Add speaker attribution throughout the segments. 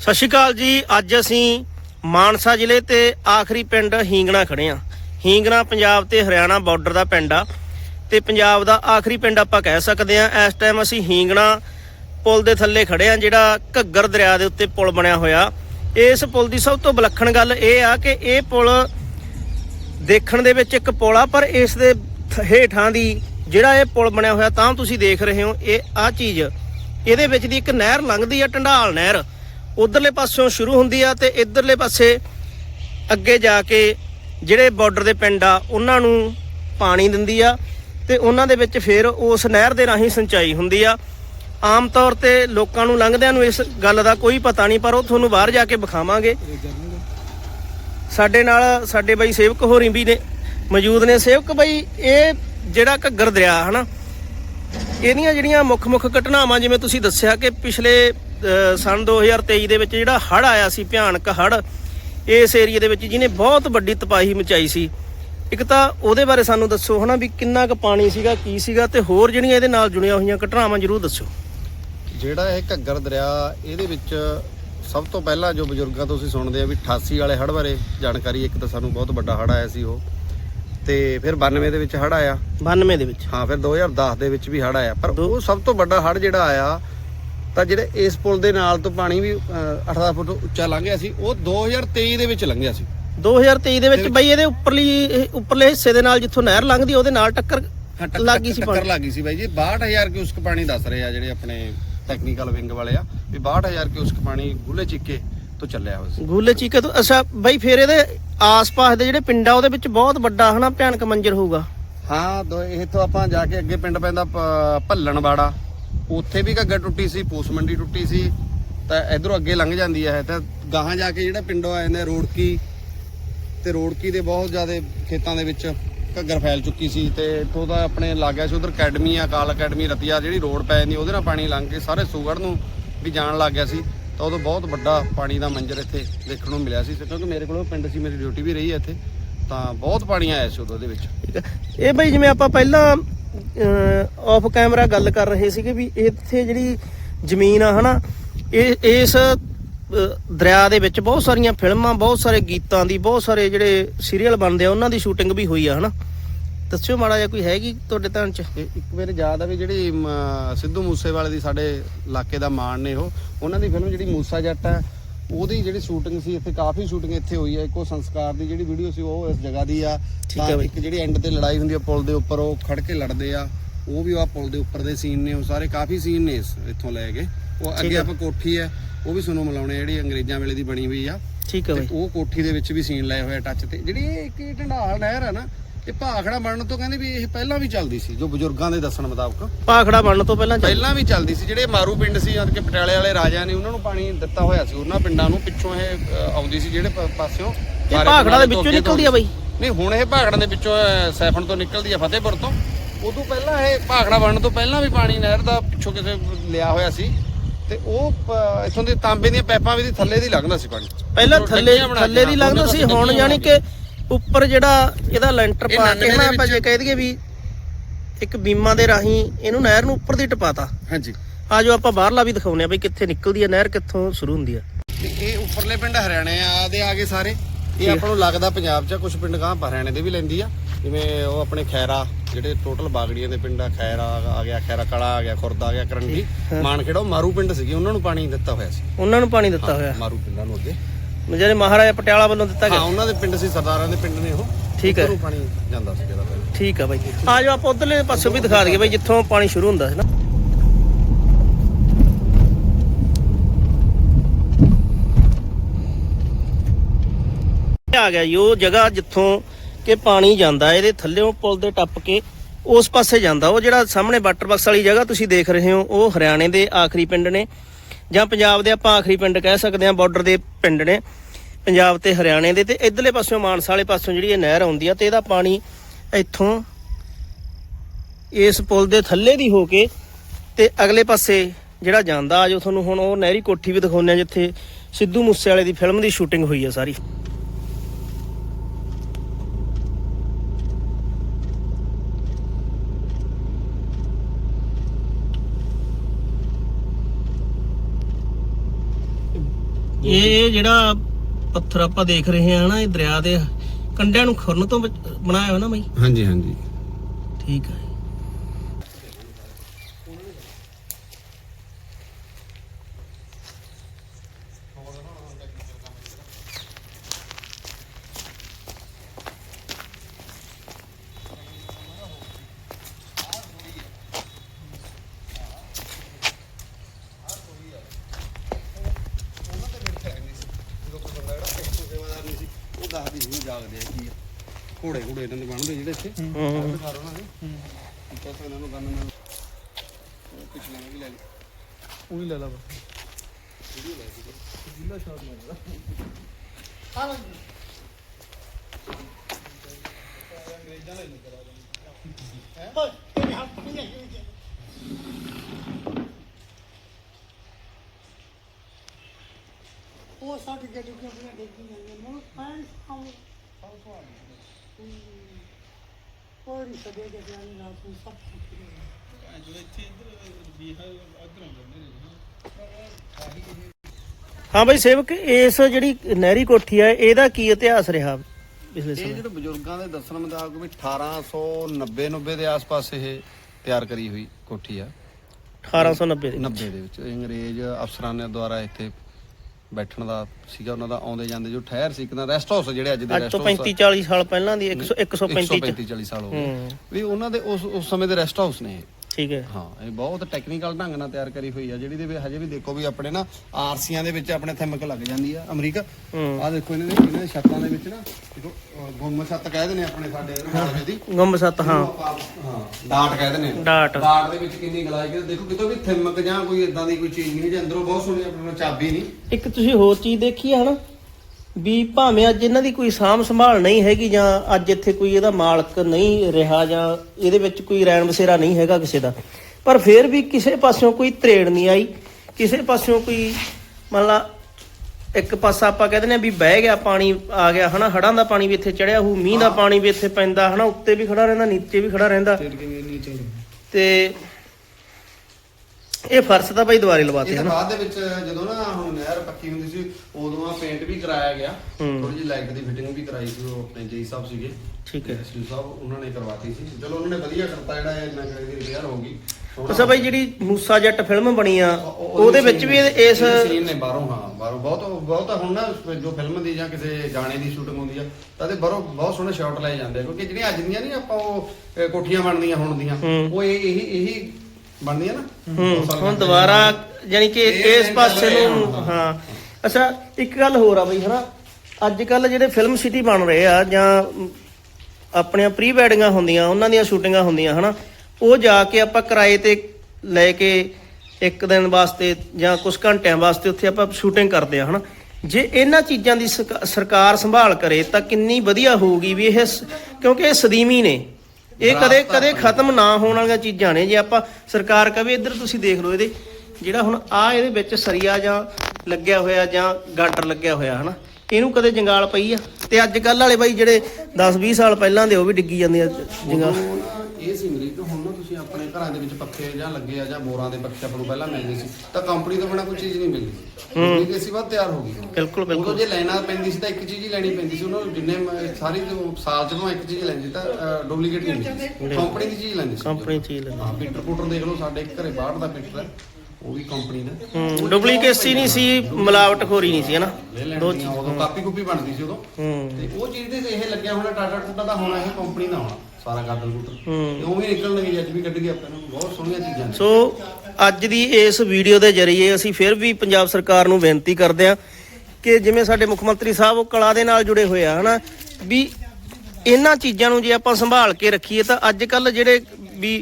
Speaker 1: ਸਤਿ ਸ਼੍ਰੀ ਅਕਾਲ ਜੀ, ਅੱਜ ਅਸੀਂ ਮਾਨਸਾ ਜ਼ਿਲ੍ਹੇ ਤੇ ਆਖਰੀ ਪਿੰਡ ਹੀਂਗਣਾ ਖੜੇ ਆ ਹੀਂਗਣਾ ਪੰਜਾਬ ਤੇ ਹਰਿਆਣਾ ਬਾਰਡਰ ਦਾ ਪਿੰਡ ਆ ਤੇ ਪੰਜਾਬ ਦਾ ਆਖਰੀ ਪਿੰਡ ਆਪਾਂ ਕਹਿ ਸਕਦੇ ਆ ਇਸ ਟਾਈਮ ਅਸੀਂ ਹੀਂਗਣਾ ਪੁਲ ਦੇ ਥੱਲੇ ਖੜੇ ਆ ਜਿਹੜਾ ਘੱਗਰ ਦਰਿਆ ਦੇ ਉੱਤੇ ਪੁਲ ਬਣਿਆ ਹੋਇਆ। ਇਸ ਪੁਲ ਦੀ ਸਭ ਤੋਂ ਵਿਲੱਖਣ ਗੱਲ ਇਹ ਆ ਕਿ ਇਹ ਪੁਲ ਦੇਖਣ ਦੇ ਵਿੱਚ ਇੱਕ ਪੁਲ ਆ, ਪਰ ਇਸ ਦੇ ਹੇਠਾਂ ਦੀ ਜਿਹੜਾ ਇਹ ਪੁਲ ਬਣਿਆ ਹੋਇਆ, ਤਾਂ ਤੁਸੀਂ ਦੇਖ ਰਹੇ ਹੋ, ਇਹ ਆ ਚੀਜ਼। ਇਹਦੇ ਵਿੱਚ ਦੀ ਇੱਕ ਨਹਿਰ ਲੰਘਦੀ ਆ ਢੰਡਾਲ ਨਹਿਰ। ਉਧਰਲੇ ਪਾਸਿਓਂ ਸ਼ੁਰੂ ਹੁੰਦੀ ਆ ਤੇ ਇਧਰਲੇ ਪਾਸੇ ਅੱਗੇ ਜਾ ਕੇ ਜਿਹੜੇ ਬਾਰਡਰ ਦੇ ਪਿੰਡ ਆ, ਉਹਨਾਂ ਨੂੰ ਪਾਣੀ ਦਿੰਦੀ ਆ ਤੇ ਉਹਨਾਂ ਦੇ ਵਿੱਚ ਫਿਰ ਉਸ ਨਹਿਰ ਦੇ ਰਾਹੀਂ ਸਿੰਚਾਈ ਹੁੰਦੀ ਆ। ਆਮ ਤੌਰ ਤੇ ਲੋਕਾਂ ਨੂੰ ਲੰਘਦਿਆਂ ਨੂੰ ਇਸ ਗੱਲ ਦਾ ਕੋਈ ਪਤਾ ਨਹੀਂ, ਪਰ ਉਹ ਤੁਹਾਨੂੰ ਬਾਹਰ ਜਾ ਕੇ ਵਿਖਾਵਾਂਗੇ। ਸਾਡੇ ਨਾਲ ਸਾਡੇ ਬਾਈ ਸੇਵਕ ਹੋਰੀ ਵੀ ਨੇ, ਮੌਜੂਦ ਨੇ। ਸੇਵਕ ਬਾਈ, ਇਹ ਜਿਹੜਾ ਘੱਗਰ ਦਰਿਆ, ਹਨਾ? ਇਹਦੀਆਂ ਜਿਹੜੀਆਂ ਮੁੱਖ ਮੁੱਖ ਘਟਨਾਵਾਂ ਜਿਵੇਂ ਤੁਸੀਂ ਦੱਸਿਆ ਕਿ ਪਿਛਲੇ ਅ, ਸਨ 2023 ਦੇ ਵਿੱਚ ਜਿਹੜਾ ਹੜ੍ਹ ਆਇਆ ਸੀ ਭਿਆਨਕ ਹੜ੍ਹ ਇਸ ਏਰੀਆ ਦੇ ਵਿੱਚ ਜਿਹਨੇ ਬਹੁਤ ਵੱਡੀ ਤਬਾਹੀ ਮਚਾਈ ਸੀ। ਇੱਕ ਤਾਂ ਉਹਦੇ ਬਾਰੇ ਸਾਨੂੰ ਦੱਸੋ ਹਨਾ ਵੀ ਕਿੰਨਾ ਕੁ ਪਾਣੀ ਸੀਗਾ ਕੀ ਸੀਗਾ ਤੇ ਹੋਰ ਜਿਹੜੀਆਂ ਇਹਦੇ ਨਾਲ ਜੁੜੀਆਂ ਹੋਈਆਂ ਘਟਨਾਵਾਂ ਜ਼ਰੂਰ ਦੱਸੋ।
Speaker 2: ਜਿਹੜਾ ਇਹ ਘੱਗਰ ਦਰਿਆ ਇਹਦੇ ਵਿੱਚ ਸਭ ਤੋਂ ਪਹਿਲਾਂ ਜੋ ਬਜ਼ੁਰਗਾਂ ਤੋਂ ਅਸੀਂ ਸੁਣਦੇ ਆ ਵੀ 88 ਵਾਲੇ ਹੜ੍ਹ ਬਾਰੇ ਜਾਣਕਾਰੀ ਇੱਕ ਤਾਂ ਸਾਨੂੰ ਬਹੁਤ ਵੱਡਾ ਹੜ੍ਹ ਆਇਆ ਸੀ ਉਹ। ਤੇ ਫਿਰ 92 ਦੇ ਵਿੱਚ ਹੜ੍ਹ ਆਇਆ।
Speaker 1: 92 ਦੇ ਵਿੱਚ।
Speaker 2: ਹਾਂ ਫਿਰ 2010 ਦੇ ਵਿੱਚ ਵੀ ਹੜ੍ਹ ਆਇਆ। ਪਰ ਉਹ ਸਭ ਤੋਂ ਵੱਡਾ ਹੜ੍ਹ ਜਿਹੜਾ ਆਇਆ ਤਾਂ ਜਿਹੜੇ ਇਸ ਪੁਲ ਦੇ ਨਾਲ ਤੋਂ ਪਾਣੀ ਵੀ 8-10 ਫੁੱਟ ਉੱਚਾ ਲੰਘਿਆ ਸੀ ਉਹ 2023 ਦੇ ਵਿੱਚ ਲੰਘਿਆ ਸੀ।
Speaker 1: 2023 ਦੇ ਵਿੱਚ ਬਈ ਇਹਦੇ ਉੱਪਰਲੀ ਉੱਪਰਲੇ ਹਿੱਸੇ ਦੇ ਨਾਲ ਜਿੱਥੋਂ ਨਹਿਰ ਲੰਘਦੀ ਉਹਦੇ ਨਾਲ ਟੱਕਰ ਲੱਗ ਗਈ ਸੀ
Speaker 2: ਟੱਕਰ ਲੱਗ ਗਈ ਸੀ ਬਾਈ ਜੀ। 62000 ਕਿਊਸਕ ਪਾਣੀ ਦੱਸ ਰਹੇ ਆ ਜਿਹੜੇ ਆਪਣੇ ਟੈਕਨੀਕਲ ਵਿੰਗ ਵਾਲੇ ਆ। ਵੀ 62000 ਕਿਊਸਕ ਪਾਣੀ ਗੁੱਲੇ ਚੀਕੇ ਤੋਂ ਚੱਲਿਆ ਹੋਇਆ ਸੀ।
Speaker 1: ਗੂਲੇ ਚੀਕੇ ਤੋਂ ਅੱਛਾ ਬਈ ਫਿਰ ਇਹਦੇ ਆਸ-ਪਾਸ ਦੇ ਜਿਹੜੇ ਪਿੰਡ ਉਹਦੇ ਵਿੱਚ ਬਹੁਤ ਵੱਡਾ ਹਨਾ ਭਿਆਨਕ ਮੰਜ਼ਰ ਹੋਊਗਾ।
Speaker 2: ਹਾਂ ਦੋ ਇੱਥੋਂ ਆਪਾਂ ਜਾ ਕੇ ਅੱਗੇ ਪਿੰਡ ਪੈਂਦਾ ਪ- ਭੱਲਣਵਾੜਾ। ਉੱਥੇ ਵੀ ਘੱਗਰ ਟੁੱਟੀ ਸੀ ਪੂਸ ਮੰਡੀ ਟੁੱਟੀ ਸੀ। ਤਾਂ ਇਧਰੋਂ ਅੱਗੇ ਲੰਘ ਜਾਂਦੀ ਹੈ ਤਾਂ ਗਾਹਾਂ ਜਾ ਕੇ ਜਿਹੜਾ ਪਿੰਡੋਂ ਆ ਜਾਂਦਾ ਰੋੜਕੀ ਤੇ ਰੋੜਕੀ ਦੇ ਬਹੁਤ ਜ਼ਿਆਦਾ ਖੇਤਾਂ ਦੇ ਵਿੱਚ ਘੱਗਰ ਫੈਲ ਚੁੱਕੀ ਸੀ ਤੇ ਇੱਥੋਂ ਦਾ ਆਪਣੇ ਲੱਗਿਆ ਸੀ ਉਧਰ ਅਕੈਡਮੀ ਆ ਕਾਲ ਅਕੈਡਮੀ ਰਤੀਆ ਜਿਹੜੀ ਰੋਡ ਪੈ ਜਾਂਦੀ ਉਹਦੇ ਨਾਲ ਪਾਣੀ ਲੰਘ ਕੇ ਸਾਰੇ ਸੂਗੜ ਨੂੰ ਵੀ ਜਾਣ ਲੱਗ ਗਿਆ ਸੀ। ਤਾਂ ਉਦੋਂ ਬਹੁਤ ਵੱਡਾ ਪਾਣੀ ਦਾ ਮੰਜ਼ਰ ਇੱਥੇ ਦੇਖਣ ਨੂੰ ਮਿਲਿਆ ਸੀ। ਤੇ ਕਿਉਂਕਿ ਮੇਰੇ ਕੋਲ ਪਿੰਡ ਸੀ, ਮੇਰੀ ਡਿਊਟੀ ਵੀ ਰਹੀ ਹੈ ਇੱਥੇ, ਤਾਂ ਬਹੁਤ ਪਾਣੀ ਆਇਆ ਸੀ ਉਦੋਂ ਦੇ ਵਿੱਚ।
Speaker 1: ਇਹ ਬਈ ਜਿਵੇਂ ਆਪਾਂ ਪਹਿਲਾਂ ਆਫ ਕੈਮਰਾ ਗੱਲ ਕਰ ਰਹੇ ਸੀਗੇ ਵੀ ਇੱਥੇ ਜਿਹੜੀ ਜ਼ਮੀਨ ਆ ਹਨਾ, ਇਹ, ਇਸ ਦਰਿਆ ਦੇ ਵਿੱਚ ਬਹੁਤ ਸਾਰੀਆਂ ਫਿਲਮਾਂ, ਬਹੁਤ ਸਾਰੇ ਗੀਤਾਂ ਦੀ, ਬਹੁਤ ਸਾਰੇ ਜਿਹੜੇ ਸੀਰੀਅਲ ਬਣਦੇ ਆ, ਉਹਨਾਂ ਦੀ ਸ਼ੂਟਿੰਗ ਵੀ ਹੋਈ ਆ ਹਨਾ। ਦੱਸਿਓ ਮਾੜਾ ਜਿਹਾ ਕੋਈ ਹੈਗੀ ਤੁਹਾਡੇ ਧਿਆਨ 'ਚ?
Speaker 2: ਇਹ ਇੱਕ ਮੇਰੇ ਯਾਦ ਆ ਵੀ ਜਿਹੜੀ ਮ, ਸਿੱਧੂ ਮੂਸੇਵਾਲੇ ਦੀ ਸਾਡੇ ਇਲਾਕੇ ਦਾ ਮਾਣ ਨੇ ਉਹ ਉਹਨਾਂ ਦੀ ਫਿਲਮ ਜਿਹੜੀ ਮੂਸਾ ਜੱਟ ਹੈ ਉਹਦੀ ਜਿਹੜੀ ਸ਼ੂਟਿੰਗ ਸੀ ਇੱਥੇ ਕਾਫੀ ਸ਼ੂਟਿੰਗ ਇੱਥੇ ਹੋਈ ਹੈ ਇੱਕੋ ਸੰਸਕਾਰ ਦੀ ਜਿਹੜੀ ਵੀਡੀਓ ਸੀ ਉਹ ਇਸ ਜਗ੍ਹਾ ਦੀ ਆ।
Speaker 1: ਠੀਕ
Speaker 2: ਤਾਂ
Speaker 1: ਬਈ।
Speaker 2: ਇੱਕ ਜਿਹੜੀ ਐਂਡ ਤੇ ਲੜਾਈ ਹੁੰਦੀ ਆ ਪੁਲ ਦੇ ਉੱਪਰ ਉਹ ਖੜ ਕੇ ਲੜਦੇ ਆ ਉਹ ਵੀ ਆ ਪੁਲ ਦੇ ਉੱਪਰ ਦੇ ਸੀਨ ਨੇ ਉਹ ਸਾਰੇ ਕਾਫੀ ਸੀਨ ਨੇ ਇਸ ਇੱਥੋਂ ਲੈ ਕੇ। ਉਹ ਅੱਗੇ। ਆਪਾਂ ਕੋਠੀ ਹੈ ਉਹ ਵੀ ਸੁਣੋ ਮਿਲਾਉਣੇ ਆ, ਜਿਹੜੀ ਅੰਗਰੇਜ਼ਾਂ ਵੇਲੇ ਦੀ ਬਣੀ ਹੋਈ ਆ।
Speaker 1: ਠੀਕ ਹੈ
Speaker 2: ਤੇ
Speaker 1: ਬਈ।
Speaker 2: ਉਹ ਕੋਠੀ ਦੇ ਵਿੱਚ ਵੀ ਸੀਨ ਲਏ ਹੋਏ ਆ ਟੱਚ ਤੇ। ਜਿਹੜੀ ਇਹ ਇੱਕ ਢੰਡਾਲ ਨਹਿਰ ਹੈ ਨਾ ਇਹ ਭਾਖੜਾ ਬਣਨ ਤੋਂ ਕਹਿੰਦੇ ਵੀ ਇਹ ਪਹਿਲਾਂ ਵੀ ਚੱਲਦੀ ਸੀ ਜੋ ਬਜ਼ੁਰਗਾਂ ਦੇ ਦੱਸਣ ਮੁਤਾਬਕ।
Speaker 1: ਪਾਖੜਾ ਬਣਨ ਤੋਂ ਪਹਿਲਾਂ ਚੱਲ
Speaker 2: ਪਹਿਲਾਂ ਵੀ ਚੱਲਦੀ ਸੀ ਜਿਹੜੇ ਮਾਰੂ ਪਿੰਡ ਸੀ ਜਦ ਕਿ ਪਟਿਆਲੇ ਵਾਲੇ ਰਾਜਾ ਨੇ ਉਹਨਾਂ ਨੂੰ ਪਾਣੀ ਦਿੱਤਾ ਹੋਇਆ ਸੀ ਉਹਨਾਂ ਪਿੰਡਾਂ ਨੂੰ ਪਿੱਛੋਂ ਇਹ ਅ, ਆਉਂਦੀ ਸੀ ਜਿਹੜੇ ਪ- ਪਾਸਿਓਂ।
Speaker 1: ਇਹ
Speaker 2: ਬਾਰੇ
Speaker 1: ਭਾਖੜਾ ਦੇ
Speaker 2: ਤੋਂ
Speaker 1: ਵਿੱਚੋਂ
Speaker 2: ਅੱਗੇ
Speaker 1: ਨਿਕਲਦੀ ਆ ਬਈ।
Speaker 2: ਨਹੀਂ ਹੁਣ ਇਹ ਭਾਖੜਾ ਦੇ ਵਿੱਚੋਂ ਅ, ਸੈਫਨ ਤੋਂ ਨਿਕਲਦੀ ਆ ਫਤਿਹਪੁਰ ਤੋਂ। ਉਦੋਂ ਪਹਿਲਾਂ ਇਹ ਭਾਖੜਾ ਬਣਨ ਤੋਂ ਪਹਿਲਾਂ ਵੀ ਪਾਣੀ ਨਹਿਰ ਦਾ ਪਿੱਛੋਂ ਕਿਸੇ ਲਿਆ ਹੋਇਆ ਸੀ ਤੇ ਉਹ ਪ- ਇੱਥੋਂ ਦੇ ਤਾਂਬੇ ਦੀਆਂ ਪਾਈਪਾਂ ਵੀ ਦੀ ਥੱਲੇ ਦੀ ਲੰਘਦਾ ਸੀ ਪਾਣੀ।
Speaker 1: ਪਹਿਲਾਂ ਥੱਲੇ
Speaker 2: ਟੈਂਕੀਆਂ ਬਣਾ ਕੇ
Speaker 1: ਥੱਲੇ ਦੀ
Speaker 2: ਹਾਂ,
Speaker 1: ਲੰਘਦਾ ਸੀ ਹੁਣ ਯਾਨੀ ਕਿ ਉੱਪਰ ਜਿਹੜਾ ਇਹਦਾ ਲੈਂਟਰ
Speaker 2: ਇਹ
Speaker 1: ਪਾ ਕੇ ਨਾ ਆਪਾਂ
Speaker 2: ਵਿੱਚ-
Speaker 1: ਜੇ ਕਹਿ ਦਈਏ ਵੀ ਇੱਕ ਬੀਮਾਂ ਦੇ ਰਾਹੀਂ ਇਹਨੂੰ ਨਹਿਰ ਨੂੰ ਉੱਪਰ ਦੀ ਟਪਾਤਾ।
Speaker 2: ਹਾਂਜੀ।
Speaker 1: ਆ ਜੋ ਆਪਾਂ ਬਾਹਰਲਾ ਵੀ ਦਿਖਾਉਨੇ ਆ ਬਈ ਕਿੱਥੇ ਨਿਕਲਦੀ ਹੈ ਨਹਿਰ ਕਿੱਥੋਂ ਸ਼ੁਰੂ ਹੁੰਦੀ ਆ।
Speaker 2: ਤੇ ਇਹ ਉੱਪਰਲੇ ਪਿੰਡ ਹਰਿਆਣੇ ਆ ਦੇ ਆ ਗਏ ਸਾਰੇ।
Speaker 1: ਠੀਕ
Speaker 2: ਇਹ। ਆਪਾਂ ਨੂੰ ਲੱਗਦਾ ਪੰਜਾਬ 'ਚ ਕੁਝ ਪਿੰਡ ਗਾਂ ਹਰਿਆਣੇ ਦੇ ਵੀ ਲੈਂਦੀ ਆ। ਜਿਵੇਂ ਉਹ ਆਪਣੇ ਖੈਰਾ ਜਿਹੜੇ ਟੋਟਲ ਬਾਗੜੀਆਂ ਦੇ ਪਿੰਡ ਆ ਖੈਰਾ ਆ ਗਿਆ ਖੈਰਾ ਕਲਾ ਆ ਗਿਆ ਖੁਰਦ ਆ ਗਿਆ ਕਰੰਡੀ। ਮਾਨਖੇੜਾ ਉਹ ਮਾਰੂ ਪਿੰਡ ਸੀਗੇ ਉਹਨਾਂ ਨੂੰ ਪਾਣੀ ਦਿੱਤਾ ਹੋਇਆ ਸੀ।
Speaker 1: ਉਹਨਾਂ ਨੂੰ ਪਾਣੀ ਦਿੱਤਾ ਹੋਇਆ।
Speaker 2: ਮਾਰੂ ਪਿੰਡਾਂ ਨੂੰ ਅੱਗੇ।
Speaker 1: ਜਿਹੜੇ ਮਹਾਰਾਜਾ ਪਟਿਆਲਾ ਵੱਲੋਂ ਦਿੱਤਾ
Speaker 2: ਹਾਂ
Speaker 1: ਗਿਆ
Speaker 2: ਉਹਨਾਂ ਦੇ ਪਿੰਡ ਸੀ ਸਰਦਾਰਾਂ ਦੇ ਪਿੰਡ ਨੇ ਉਹ।
Speaker 1: ਠੀਕ ਹੈ।
Speaker 2: ਉੱਧਰੋਂ ਪਾਣੀ ਜਾਂਦਾ ਸੀ ਜਿਹੜਾ ਪਹਿਲਾਂ
Speaker 1: ਠੀਕ ਆ ਬਾਈ ਆ ਜੋ ਆਪਾਂ ਉਧਰਲੇ ਪਾਸੇ ਵੀ ਦਿਖਾ ਦਈਏ ਬਾਈ ਜਿੱਥੋਂ ਪਾਣੀ ਸ਼ੁਰੂ ਹੁੰਦਾ ਸੀ ਨਾ। ਇਹ ਆ ਗਿਆ ਜੀ ਉਹ ਜਗ੍ਹਾ ਜਿੱਥੋਂ ਕਿ ਪਾਣੀ ਜਾਂਦਾ ਇਹਦੇ ਥੱਲੇੋਂ ਪੁਲ ਦੇ ਟੱਪ ਕੇ ਉਸ ਪਾਸੇ ਜਾਂਦਾ। ਉਹ ਜਿਹੜਾ ਸਾਹਮਣੇ ਵਾਟਰ ਬਾਕਸ ਵਾਲੀ ਜਗ੍ਹਾ ਤੁਸੀਂ ਦੇਖ ਰਹੇ ਹੋ ਉਹ ਹਰਿਆਣੇ ਦੇ ਆਖਰੀ ਪਿੰਡ ਨੇ। ਜਾਂ ਪੰਜਾਬ ਦੇ ਆਪਾਂ ਆਖਰੀ ਪਿੰਡ ਕਹਿ ਸਕਦੇ ਹਾਂ ਬਾਰਡਰ ਦੇ ਪਿੰਡ ਨੇ, ਪੰਜਾਬ ਤੇ ਹਰਿਆਣੇ ਦੇ, ਤੇ ਇਧਰਲੇ ਪਾਸਿਓਂ ਮਾਨਸਾ ਵਾਲੇ ਪਾਸਿਓਂ ਜਿਹੜੀ ਇਹ ਨਹਿਰ ਆਉਂਦੀ ਆ, ਤੇ ਇਹਦਾ ਪਾਣੀ ਇੱਥੋਂ ਇਸ ਪੁਲ ਦੇ ਥੱਲੇ ਦੀ ਹੋ ਕੇ ਤੇ ਅਗਲੇ ਪਾਸੇ ਜਿਹੜਾ ਜਾਂਦਾ ਆ ਜੋ ਤੁਹਾਨੂੰ ਹੁਣ ਉਹ ਨਹਿਰੀ ਕੋਠੀ ਵੀ ਦਿਖਾਉਂਦੇ ਆ ਜਿੱਥੇ ਸਿੱਧੂ ਮੂਸੇਵਾਲੇ ਦੀ ਫਿਲਮ ਦੀ ਸ਼ੂਟਿੰਗ ਹੋਈ ਆ ਸਾਰੀ। ਇਹ ਜਿਹੜਾ ਪੱਥਰ ਆਪਾਂ ਦੇਖ ਰਹੇ ਹਾਂ ਨਾ ਇਹ ਦਰਿਆ ਦੇ ਕੰਢਿਆਂ ਨੂੰ ਖੁਰਨ ਤੋਂ ਬਚ- ਬਣਾਇਆ ਹੋਇਆ ਨਾ ਬਈ?
Speaker 2: ਹਾਂਜੀ ਹਾਂਜੀ।
Speaker 1: ਠੀਕ ਹੈ
Speaker 2: ਉਹ ਜਾਗਦੇ ਆ ਕੀ ਆ ਘੋੜੇ ਘੋੜੇ ਇਹਨਾਂ ਦੇ ਬਣਦੇ ਜਿਹੜੇ ਇੱਥੇ।
Speaker 1: ਹੂੰ।
Speaker 2: ਘਰ ਉਹਨਾਂ ਦੇ ਕਿਉਂਕਿ ਇਹਨਾਂ ਨੂੰ ਗੰਨ ਨਾਲ ਪਿਛਲੇ ਵੀ ਲੈ ਲਈ।
Speaker 3: ਉਹੀ ਲੈ ਲਾ ਬਸ।
Speaker 4: ਉਹ ਸਾਡੇ ਗੱਡੀ ਦੀਆਂ ਬਣਾ ਦੇਖੀ ਜਾਂਦੇ ਨੇ। ਫੈਨ ਆਉਂ ਕੋਈ ਨਹੀਂ ਸਦੇ ਦੇ ਜਾਨੀ ਨਾਲ ਤੂੰ ਸਭ ਕੁਝ
Speaker 1: ਹਾਂ ਬਈ ਸੇਵਕ ਇਸ ਜਿਹੜੀ ਨਹਿਰੀ ਕੋਠੀ ਹੈ ਇਹਦਾ ਕੀ ਇਤਿਹਾਸ ਰਿਹਾ ਪਿਛਲੇ
Speaker 2: ਇਹ
Speaker 1: ਸਮੇਂ?
Speaker 2: ਜਿਹੜੇ ਬਜ਼ੁਰਗਾਂ ਦੇ ਦੱਸਣ ਮੁਤਾਬਕ ਵੀ 1890 90 ਦੇ ਆਸ-ਪਾਸ ਇਹ ਤਿਆਰ ਕਰੀ ਹੋਈ ਕੋਠੀ ਆ।
Speaker 1: 1890 ਦੇ
Speaker 2: 90 ਦੇ ਵਿੱਚ। ਅੰਗਰੇਜ਼ ਅਫਸਰਾਂ ਨੇ ਦੁਆਰਾ ਇੱਥੇ ਬੈਠਣ ਦਾ ਸੀਗਾ ਉਹਨਾਂ ਦਾ ਆਉਂਦੇ ਜਾਂਦੇ ਜੋ ਠਹਿਰ ਸੀ ਇੱਕ ਤਾਂ ਰੈਸਟ ਹਾਊਸ ਜਿਹੜੇ ਅੱਜ ਦੇ
Speaker 1: ਅੱਜ
Speaker 2: ਰੈਸਟ
Speaker 1: ਤੋਂ
Speaker 2: ਹਾਊਸ
Speaker 1: 35 40 ਸਾਲ ਪਹਿਲਾਂ ਦੀ 100 135 ਚ।
Speaker 2: 135 40 ਸਾਲ ਹੋ ਗਏ। ਵੀ ਉਹਨਾਂ ਦੇ ਉਸ ਉਸ ਸਮੇਂ ਦੇ ਰੈਸਟ ਹਾਊਸ ਨੇ ਇਹ।
Speaker 1: ਠੀਕ ਹੈ।
Speaker 2: ਹਾਂ ਇਹ ਬਹੁਤ ਟੈਕਨੀਕਲ ਢੰਗ ਨਾਲ ਤਿਆਰ ਕਰੀ ਹੋਈ ਆ ਜਿਹੜੀ ਦੇ ਵਿੱਚ ਹਜੇ ਵੀ ਦੇਖੋ ਵੀ ਆਪਣੇ ਨਾ ਆਰਸੀਆਂ ਦੇ ਵਿੱਚ ਆਪਣੇ ਥਿਮਕ ਲੱਗ ਜਾਂਦੀ ਆ ਅਮਰੀਕਾ। ਆ ਦੇਖੋ ਇਹਨਾਂ ਦੇ ਇਹਨਾਂ ਦੇ ਛੱਤਾਂ ਦੇ ਵਿੱਚ ਨਾ ਦੇਖੋ ਗੁੰਮ ਛੱਤ ਕਹਿ ਦਿੰਦੇ ਆਪਣੇ ਸਾਡੇ ਮਾਲਵੇ ਦੀ।
Speaker 1: ਗੁੰਮ ਸੱਤ ਹਾਂ।
Speaker 2: ਹਾਂ ਡਾਟ ਕਹਿ ਦਿੰਦੇ ਆ।
Speaker 1: ਡਾਟ।
Speaker 2: ਡਾਟ ਦੇ ਵਿੱਚ ਕਿੰਨੀ ਗਲਾਈ ਕਿ ਦੇਖੋ ਕਿਤੋਂ ਵੀ ਥਿਮਕ ਜਾਂ ਕੋਈ ਇਦਾਂ ਦੀ ਕੋਈ ਚੀਜ਼ ਨਹੀਂ ਜੇ ਅੰਦਰੋਂ ਬਹੁਤ ਸੋਹਣੀ ਆਪਣੇ ਚਾਬੀ ਨਹੀਂ।
Speaker 1: ਇੱਕ ਤੁਸੀਂ ਹੋਰ ਚੀਜ਼ ਦੇਖੀ ਹੈ ਹਨਾ? ਵੀ ਭਾਵੇਂ ਅੱਜ ਇਹਨਾਂ ਦੀ ਕੋਈ ਸਾਂਭ ਸੰਭਾਲ ਨਹੀਂ ਹੈਗੀ ਜਾਂ ਅੱਜ ਇੱਥੇ ਕੋਈ ਇਹਦਾ ਮਾਲਕ ਨਹੀਂ ਰਿਹਾ ਜਾਂ ਇਹਦੇ ਵਿੱਚ ਕੋਈ ਰੈਣ ਬਸੇਰਾ ਨਹੀਂ ਹੈਗਾ ਕਿਸੇ ਦਾ ਪਰ ਫਿਰ ਵੀ ਕਿਸੇ ਪਾਸਿਓਂ ਕੋਈ ਤਰੇੜ ਨਹੀਂ ਆਈ ਕਿਸੇ ਪਾਸਿਓਂ ਕੋਈ ਮੰਨ ਲਾ ਇੱਕ ਪਾਸਾ ਆਪਾਂ ਕਹਿੰਦੇ ਨੇ ਵੀ ਬਹਿ ਗਿਆ ਪਾਣੀ ਆ ਗਿਆ ਹਨਾ ਹੜਾਂ ਦਾ ਪਾਣੀ ਵੀ ਇੱਥੇ ਚੜਿਆ ਹੋਊ ਮੀਂਹ ਦਾ ਪਾਣੀ ਵੀ ਇੱਥੇ ਪੈਂਦਾ ਹਨਾ ਉੱਤੇ ਵੀ ਖੜਾ ਰਹਿੰਦਾ ਨੀਚੇ ਵੀ ਖੜਾ ਰਹਿੰਦਾ। ਤੇ ਇਹ ਫਰਸ਼ ਤਾਂ ਬਾਈ ਦੁਬਾਰੇ ਲਵਾਤੇ
Speaker 2: ਇਹ ਤਾਂ
Speaker 1: ਹਨਾ।
Speaker 2: ਬਾਅਦ ਦੇ ਵਿੱਚ ਜਦੋਂ ਨਾ ਹੁਣ ਨਹਿਰ ਪੱਕੀ ਹੁੰਦੀ ਸੀ ਉਦੋਂ ਆ ਪੇਂਟ ਵੀ ਕਰਾਇਆ ਗਿਆ।
Speaker 1: ਹੂੰ।
Speaker 2: ਥੋੜੀ ਜਿਹੀ ਲਾਈਟ ਦੀ ਫਿਟਿੰਗ ਵੀ ਕਰਾਈ ਸੀ ਉਹ ਆਪਣੇ ਜੀ ਸਾਹਿਬ ਸੀਗੇ।
Speaker 1: ਠੀਕ ਹੈ।
Speaker 2: ਐਸਯੂ ਸਾਹਿਬ ਉਹਨਾਂ ਨੇ ਕਰਵਾਤੀ ਸੀ। ਚਲੋ ਉਹਨਾਂ ਨੇ ਵਧੀਆ ਕਰਤਾ ਜਿਹੜਾ ਇਹ ਇੰਨਾ ਕਰੇ ਦੀ ਰਿਪੇਅਰ ਹੋ ਗਈ। ਸੋਹਣਾ
Speaker 1: ਅੱਛਾ ਬਾਈ ਜਿਹੜੀ ਮੂਸਾ ਜੱਟ ਫਿਲਮ ਬਣੀ ਆ ਉਹਦੇ ਵਿੱਚ ਵੀ ਇਹ- ਇਸ
Speaker 2: ਸੀਨ ਨੇ ਬਾਹਰੋਂ ਹਾਂ ਬਾਹਰੋਂ। ਬਹੁਤ ਬਹੁਤ ਹੁਣ ਨਾ ਜੋ ਫਿਲਮ ਦੀ ਜਾਂ ਕਿਸੇ ਗਾਣੇ ਦੀ ਸ਼ੂਟਿੰਗ ਹੁੰਦੀ ਆ ਤਾਂ ਇਹਦੇ ਬਾਹਰੋਂ ਬਹੁਤ ਸੋਹਣੇ ਸ਼ਾਟ ਲਏ ਜਾਂਦੇ ਆ। ਕਿਉਂਕਿ ਜਿਹੜੀਆਂ ਅੱਜ ਦੀਆਂ ਨਹੀਂ ਆਪਾਂ ਉਹ ਅਹ, ਕੋਠੀਆਂ ਬਣਦੀਆਂ ਹੁਣ ਦੀਆਂ
Speaker 1: ਹੂੰ।
Speaker 2: ਉਹ ਇਹ ਇਹੀ ਇਹੀ ਬਣਦੀਆਂ ਨਾ?
Speaker 1: ਹੂੰ
Speaker 2: ਸਾਲ
Speaker 1: ਹੁਣ। ਦੁਬਾਰਾ ਯਾਨੀ ਕਿ ਇਸ ਪਾਸੇ ਨੂੰ ਹਾਂ। ਅੱਛਾ ਇੱਕ ਗੱਲ ਹੋਰ ਆ ਬਈ ਹਨਾ? ਅੱਜ ਕੱਲ ਜਿਹੜੇ ਫਿਲਮ ਸਿਟੀ ਬਣ ਰਹੇ ਆ ਜਾਂ ਆਪਣੀਆਂ ਪ੍ਰੀ ਵੈਡਿੰਗਾਂ ਹੁੰਦੀਆਂ ਉਹਨਾਂ ਦੀਆਂ ਸ਼ੂਟਿੰਗਾਂ ਹੁੰਦੀਆਂ ਹਨਾ? ਉਹ ਜਾ ਕੇ ਆਪਾਂ ਕਿਰਾਏ ਤੇ ਲੈ ਕੇ ਇੱਕ ਦਿਨ ਵਾਸਤੇ ਜਾਂ ਕੁਝ ਘੰਟਿਆਂ ਵਾਸਤੇ ਉੱਥੇ ਆਪਾਂ ਸ਼ੂਟਿੰਗ ਕਰਦੇ ਆ ਹਨਾ? ਜੇ ਇਹਨਾਂ ਚੀਜ਼ਾਂ ਦੀ ਸਰਕਾ- ਸਰਕਾਰ ਸੰਭਾਲ ਕਰੇ ਤਾਂ ਕਿੰਨੀ ਵਧੀਆ ਹੋਊਗੀ ਵੀ ਇਹ ਕਿਉਂਕਿ ਇਹ ਸਦੀਮੀ ਨੇ। ਇਹ ਕਦੇ ਕਦੇ ਖਤਮ ਨਾ ਹੋਣ ਵਾਲੀਆਂ ਚੀਜ਼ਾਂ ਨੇ ਜੇ ਆਪਾਂ ਸਰਕਾਰ ਕਵੇ ਇੱਧਰ ਤੁਸੀਂ ਦੇਖ ਲਓ ਇਹਦੇ ਜਿਹੜਾ ਹੁਣ ਆ ਇਹਦੇ ਵਿੱਚ ਸਰੀਆ ਜਾਂ ਲੱਗਿਆ ਹੋਇਆ ਜਾਂ ਗਾਡਰ ਲੱਗਿਆ ਹੋਇਆ ਹਨਾ? ਇਹਨੂੰ ਕਦੇ ਜੰਗਾਲ ਪਈ ਆ? ਤੇ ਅੱਜ ਕੱਲ ਵਾਲੇ ਬਾਈ ਜਿਹੜੇ 10 20 ਸਾਲ ਪਹਿਲਾਂ ਦੇ ਉਹ ਵੀ ਡਿੱਗੀ ਜਾਂਦੇ ਆ ਜੰਗਾਲ।
Speaker 2: ਇਹ ਸੀ ਮਰੀਜ਼ ਹੁਣ ਨਾ ਤੁਸੀਂ ਆਪਣੇ ਘਰਾਂ ਦੇ ਵਿੱਚ ਪੱਖੇ ਜਾਂ ਲੱਗੇ ਆ ਜਾਂ ਬੋਰਾਂ ਦੇ ਪੱਖੇ ਆਪਾਂ ਨੂੰ ਪਹਿਲਾਂ ਮਿਲਦੇ ਸੀ ਤਾਂ ਕੰਪਨੀ ਤੋਂ ਬਿਨਾ ਕੋਈ ਚੀਜ਼ ਨਹੀਂ ਮਿਲਦੀ ਕੰਪਨੀ ਦੇ ਸੀ ਬਾਅਦ ਤਿਆਰ ਹੋ ਗਈ।
Speaker 1: ਬਿਲਕੁਲ
Speaker 2: ਉਦੋਂ
Speaker 1: ਬਿਲਕੁਲ
Speaker 2: ਜੇ ਲੈਣਾ ਪੈਂਦੀ ਸੀ ਤਾਂ ਇੱਕ ਚੀਜ਼ ਹੀ ਲੈਣੀ ਪੈਂਦੀ ਸੀ ਉਹਨਾਂ ਨੂੰ ਜਿੰਨੇ ਮ- ਸਾਰੀ ਜੋ ਸਾਲ ਚ ਨੂੰ ਇੱਕ ਚੀਜ਼ ਲੈਂਦੀ ਤਾਂ ਡੁਪਲੀਕੇਟ ਨਹੀਂ ਕੰਪਨੀ ਦੀ ਚੀਜ਼ ਲੈਂਦੀ ਸੀ।
Speaker 1: ਕੰਪਨੀ ਚੀਜ਼ ਲੈਂਦੀ
Speaker 2: ਹਾਂ ਪੀਟਰ ਪੂਟਰ ਦੇਖ ਲਓ ਸਾਡੇ ਘਰੇ ਬਾਹਰ ਦਾ ਪੀਟਰ ਹੈ ਉਹ ਵੀ ਕੰਪਨੀ ਦਾ।
Speaker 1: ਹੂੰ ਡੁਪਲੀਕੇਸੀ ਨਹੀਂ ਸੀ ਮਿਲਾਵਟ ਖੋਰੀ ਨਹੀਂ ਸੀ ਹਨਾ
Speaker 2: ਲੈ ਲੈਂਦੀਆਂ ਉਦੋਂ ਕਾਪੀ ਕੁਪੀ ਬਣਦੀ ਸੀ ਉਦੋਂ।
Speaker 1: ਹੂੰ।
Speaker 2: ਤੇ ਉਹ ਚੀਜ਼ ਦੇ ਇਹ ਲੱਗਿਆ ਹੋਣਾ ਟਾਟਾ ਟੂਟਾ ਦਾ ਹੋਣਾ ਇਹ ਕੰਪਨੀ ਦਾ ਹੋਣਾ। ਸਾਰਾ ਗਾਡਲ ਗੁੱਟਰ
Speaker 1: ਹੂੰ।
Speaker 2: ਤੇ ਉਵੇਂ ਨਿਕਲਣਗੇ ਅੱਜ ਵੀ ਕੱਢ ਕੇ ਆਪਾਂ ਨੂੰ ਬਹੁਤ ਸੋਹਣੀਆਂ ਚੀਜ਼ਾਂ ਨੇ।
Speaker 1: ਸੋ ਅੱਜ ਦੀ ਇਸ ਵੀਡੀਓ ਦੇ ਜ਼ਰੀਏ ਅਸੀਂ ਫਿਰ ਵੀ ਪੰਜਾਬ ਸਰਕਾਰ ਨੂੰ ਬੇਨਤੀ ਕਰਦੇ ਹਾਂ ਕਿ ਜਿਵੇਂ ਸਾਡੇ ਮੁੱਖ ਮੰਤਰੀ ਸਾਹਿਬ ਉਹ ਕਲਾ ਦੇ ਨਾਲ ਜੁੜੇ ਹੋਏ ਆ ਹਨਾ ਵੀ ਇਹਨਾਂ ਚੀਜ਼ਾਂ ਨੂੰ ਜੇ ਆਪਾਂ ਸੰਭਾਲ ਕੇ ਰੱਖੀਏ ਤਾਂ ਅੱਜ ਕੱਲ ਜਿਹੜੇ ਵੀ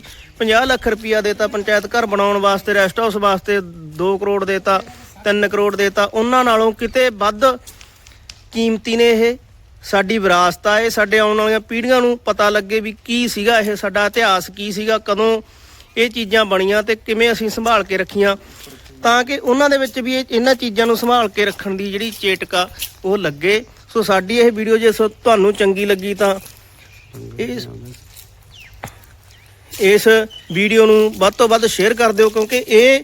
Speaker 1: 50 ਲੱਖ ਰੁਪਇਆ ਦੇਤਾ ਪੰਚਾਇਤ ਘਰ ਬਣਾਉਣ ਵਾਸਤੇ ਰੈਸਟ ਹਾਊਸ ਵਾਸਤੇ 2 ਕਰੋੜ ਦੇਤਾ 3 ਕਰੋੜ ਦੇਤਾ ਉਹਨਾਂ ਨਾਲੋਂ ਕਿਤੇ ਵੱਧ ਕੀਮਤੀ ਨੇ ਇਹ। ਸਾਡੀ ਵਿਰਾਸਤ ਆ, ਇਹ ਸਾਡੇ ਆਉਣ ਵਾਲੀਆਂ ਪੀੜ੍ਹੀਆਂ ਨੂੰ ਪਤਾ ਲੱਗੇ ਵੀ ਕੀ ਸੀਗਾ ਇਹ ਸਾਡਾ ਇਤਿਹਾਸ, ਕੀ ਸੀਗਾ, ਕਦੋਂ ਇਹ ਚੀਜ਼ਾਂ ਬਣੀਆਂ ਤੇ ਕਿਵੇਂ ਅਸੀਂ ਸੰਭਾਲ ਕੇ ਰੱਖੀਆਂ। ਤਾਂ ਕਿ ਉਹਨਾਂ ਦੇ ਵਿੱਚ ਵੀ ਇਹ ਇਹਨਾਂ ਚੀਜ਼ਾਂ ਨੂੰ ਸੰਭਾਲ ਕੇ ਰੱਖਣ ਦੀ ਜਿਹੜੀ ਚੇਟਕਾ ਉਹ ਲੱਗੇ। ਸੋ ਸਾਡੀ ਇਹ ਵੀਡੀਓ ਜੇ ਸੋ, ਤੁਹਾਨੂੰ ਚੰਗੀ ਲੱਗੀ ਤਾਂ ਇਸ ਇਸ ਵੀਡੀਓ ਨੂੰ ਵੱਧ ਤੋਂ ਵੱਧ ਸ਼ੇਅਰ ਕਰ ਦਿਓ, ਕਿਉਂਕਿ ਇਹ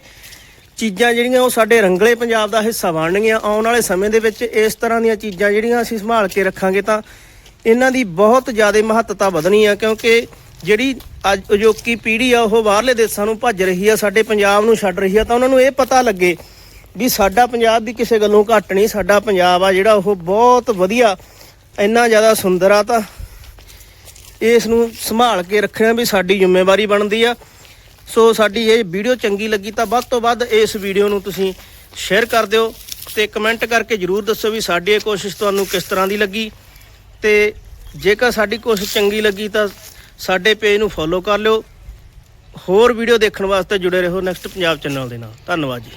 Speaker 1: ਚੀਜ਼ਾਂ ਜਿਹੜੀਆਂ ਉਹ ਸਾਡੇ ਰੰਗਲੇ ਪੰਜਾਬ ਦਾ ਹਿੱਸਾ ਬਣਨਗੀਆਂ। ਆਉਣ ਵਾਲੇ ਸਮੇਂ ਦੇ ਵਿੱਚ ਇਸ ਤਰ੍ਹਾਂ ਦੀਆਂ ਚੀਜ਼ਾਂ ਜਿਹੜੀਆਂ ਅਸੀਂ ਸੰਭਾਲ ਕੇ ਰੱਖਾਂਗੇ ਤਾਂ ਇਹਨਾਂ ਦੀ ਬਹੁਤ ਜ਼ਿਆਦਾ ਮਹੱਤਤਾ ਵਧਣੀ ਆ, ਕਿਉਂਕਿ ਜਿਹੜੀ ਅੱਜ ਅਜੋਕੀ ਪੀੜ੍ਹੀ ਆ, ਉਹ ਬਾਹਰਲੇ ਦੇਸ਼ਾਂ ਨੂੰ ਭੱਜ ਰਹੀ ਆ, ਸਾਡੇ ਪੰਜਾਬ ਨੂੰ ਛੱਡ ਰਹੀ ਆ, ਤਾਂ ਉਹਨਾਂ ਨੂੰ ਇਹ ਪਤਾ ਲੱਗੇ ਵੀ ਸਾਡਾ ਪੰਜਾਬ ਵੀ ਕਿਸੇ ਗੱਲੋਂ ਘੱਟ ਨਹੀਂ, ਸਾਡਾ ਪੰਜਾਬ ਆ ਜਿਹੜਾ ਉਹ ਬਹੁਤ ਵਧੀਆ, ਇੰਨਾ ਜ਼ਿਆਦਾ ਸੁੰਦਰ ਆ ਤਾਂ ਇਸ ਨੂੰ ਸੰਭਾਲ ਕੇ ਰੱਖਣਾ ਵੀ ਸਾਡੀ ਜ਼ਿੰਮੇਵਾਰੀ ਬਣਦੀ ਆ। ਸੋ ਸਾਡੀ ਇਹ ਵੀਡੀਓ ਚੰਗੀ ਲੱਗੀ ਤਾਂ ਵੱਧ ਤੋਂ ਵੱਧ ਇਸ ਵੀਡੀਓ ਨੂੰ ਤੁਸੀਂ ਸ਼ੇਅਰ ਕਰ ਦਿਓ ਤੇ ਕਮੈਂਟ ਕਰਕੇ ਜਰੂਰ ਦੱਸੋ ਵੀ ਸਾਡੀ ਇਹ ਕੋਸ਼ਿਸ਼ ਤੁਹਾਨੂੰ ਕਿਸ ਤਰ੍ਹਾਂ ਦੀ ਲੱਗੀ। ਤੇ ਜੇਕਰ ਸਾਡੀ ਕੋਸ਼ਿਸ਼ ਚੰਗੀ ਲੱਗੀ ਤਾਂ ਸਾਡੇ ਪੇਜ ਨੂੰ ਫੋਲੋ ਕਰ ਲਿਓ। ਹੋਰ ਵੀਡੀਓ ਦੇਖਣ ਵਾਸਤੇ ਜੁੜੇ ਰਹੋ ਨੈਕਸਟ ਪੰਜਾਬ ਚੈਨਲ ਦੇ ਨਾਲ। ਧੰਨਵਾਦ ਜੀ।